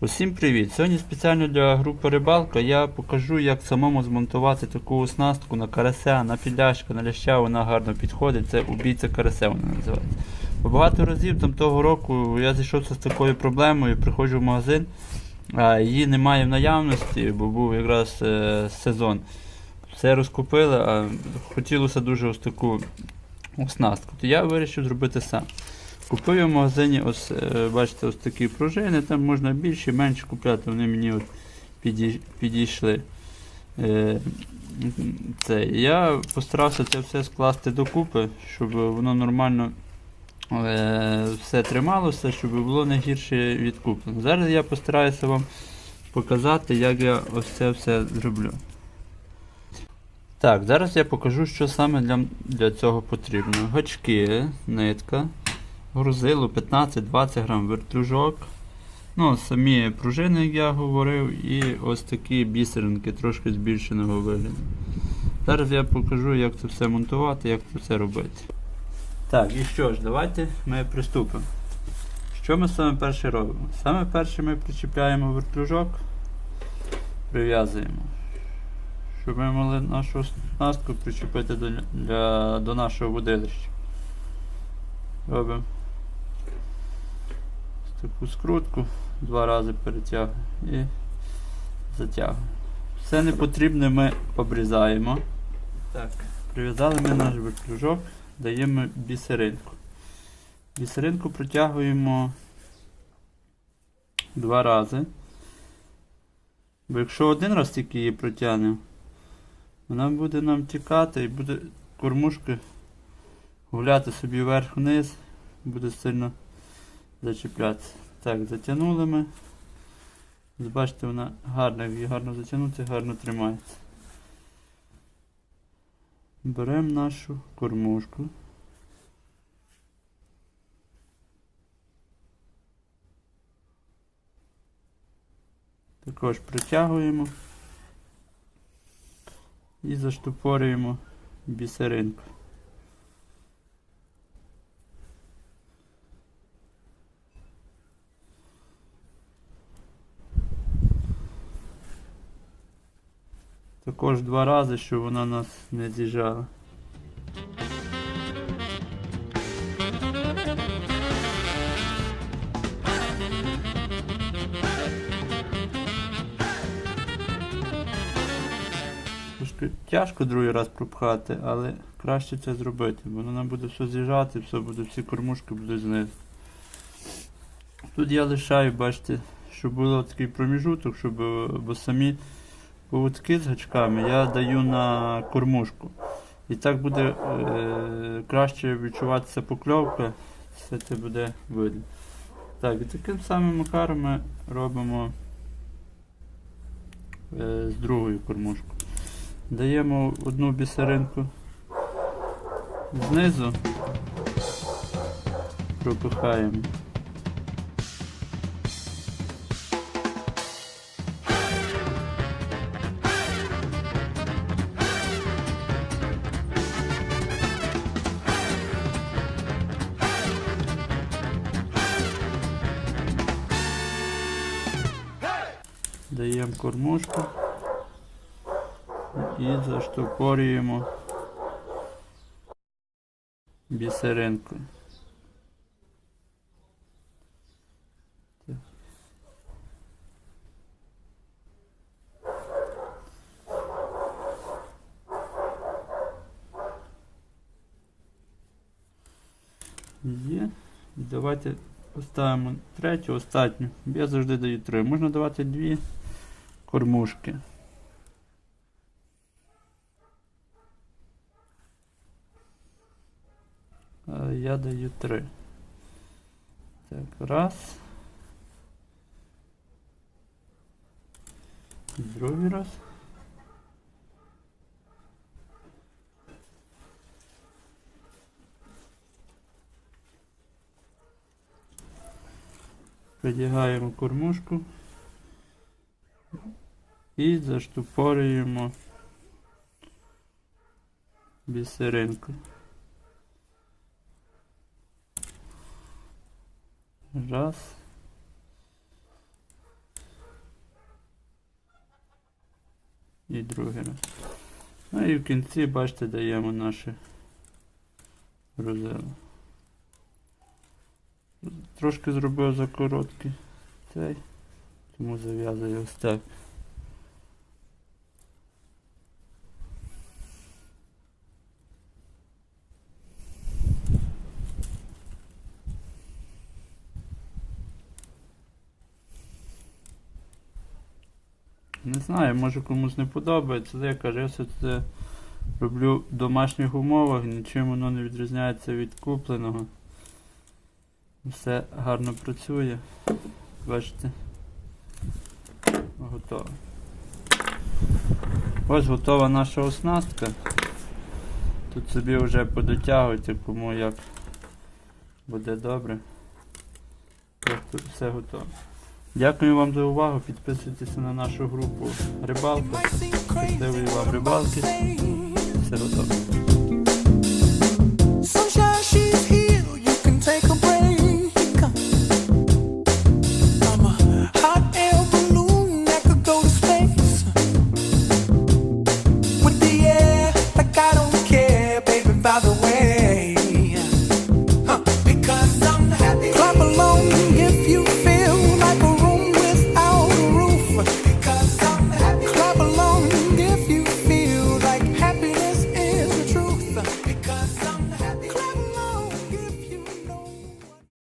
Усім привіт! Сьогодні спеціально для групи Рибалка я покажу, як самому змонтувати таку оснастку на карася, на підляшка, на ляща, вона гарно підходить. Це убійця карася вона називається. Бо Багато разів там того року я зійшовся з такою проблемою, приходжу в магазин, а її немає в наявності, бо був якраз е, сезон. Все розкупили, а хотілося дуже ось таку оснастку. То я вирішив зробити сам. Купив я в магазині, ось, е, бачите, ось такі пружини, там можна більше, менше купляти, вони мені от підійшли. Е, Це, я постарався це все скласти докупи, щоб воно нормально е, все трималося, щоб було не гірше відкуплено. Зараз я постараюся вам показати, як я ось це все зроблю. Так, зараз я покажу, що саме для, для цього потрібно. Гачки, нитка, грузило 15-20 грам вертлюжок. Ну, самі пружини, як я говорив, і ось такі бісеринки трошки збільшеного вигляду. Зараз я покажу, як це все монтувати, як це все робити. Так, і що ж, давайте ми приступимо. Що ми саме перше робимо? Саме перше ми причіпляємо вертлюжок, прив'язуємо. Щоб ми могли нашу оснастку причепити до, для, до нашого водилища. Робимо таку скрутку, два рази перетягуємо і затягуємо. Все непотрібне ми обрізаємо. Так, прив'язали ми наш вертлюжок, даємо бісеринку. Бісеринку протягуємо два рази. Бо якщо один раз тільки її протягнемо, вона буде нам тікати і буде кормушка гуляти собі вверх-вниз, буде сильно зачіплятися. Так, затягнули ми. Бачите, вона гарна, її гарно затягнути, гарно тримається. Беремо нашу кормушку. Також притягуємо і заштопорюємо бісеринку. Також два рази, щоб вона нас не з'їжджала. Трошки тяжко другий раз пропхати, але краще це зробити, бо воно буде все з'їжджати, все буде, всі кормушки будуть знизу. Тут я лишаю, бачите, щоб було такий проміжуток, щоб бо самі поводки з гачками я даю на кормушку. І так буде е, краще відчуватися покльовка, все це буде видно. Так, і таким самим макаром ми робимо е, з другою кормушкою. Даємо одну бісеринку знизу, пропихаємо. Даємо кормушку і заштопорюємо бісеринкою. Є. Давайте поставимо третю, останню. Я завжди даю три. Можна давати дві кормушки. А Я даю три. Так, раз. Другий раз. Придягаємо кормушку і заштупорюємо бісеринку. Раз. І другий раз. Ну і в кінці, бачите, даємо наше грузило. Трошки зробив за короткий цей, тому зав'язую ось так. Не знаю, може комусь не подобається, але я кажу, я все це роблю в домашніх умовах, нічим воно не відрізняється від купленого. Все гарно працює. Бачите? Готово. Ось готова наша оснастка. Тут собі вже подотягуйте, кому як буде добре. Просто все готово. Дякую вам за увагу. Підписуйтеся на нашу групу Рибалка. Щасливої вам рибалки. Все готово.